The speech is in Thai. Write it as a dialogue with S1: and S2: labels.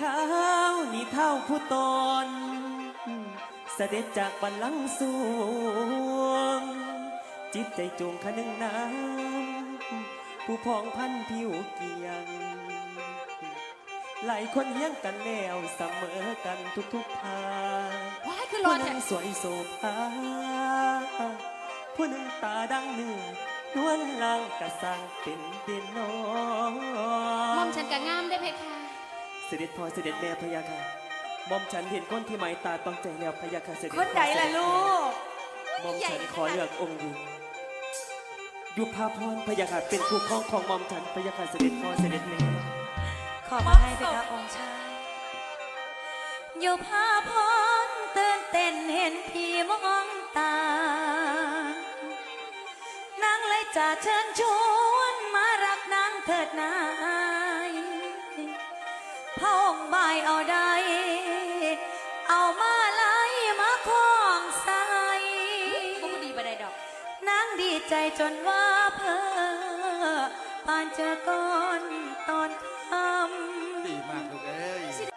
S1: ข้าวนี่เท่าผู้ตน เสด็จจากบัลลังก์สวงจิตใจจงคะนึงน้ำผู้พองพันผิวเกียง หลายคนเฮี้ยงกันแล้วเสมอกันทุกๆทาง
S2: ว้ายคือร
S1: ผู้ห
S2: แท้
S1: นึ่งสวยโสภาผู้หนึ่งตาดังเนื้อนวลลางกระสังเป็นเด่นน้อ
S2: มอมฉันก็งามได้เพคะ
S1: เสด็จพ่อเสด็จแม่พะยาค่ะหมอมฉันเห็นคนที่หมายตาต้องใจแล้วพะยาค่ะเสด็จ
S3: คนใดล่ะลูก
S1: หมอมฉันขอเลือกองค์หญิงยุพาพรพะยาค่ะเป็นคู่ครองของหมอมฉันพะยาค่ะเสด็จพ่อเสด็จแม่
S3: ขอมาให้ไปครับองค์ชายอยู่ภาพรตื่นเต้นเห็นพี่มองตานางเลยจะเชิญชวนมารักนางเถิดนาย พระองค์บายเอาใดเอามาไล่มาคล้องใส่
S2: บ่ดีบ่ได้ดอก
S3: นางดีใจจนว่าเพอปานเจอก่อนตอนค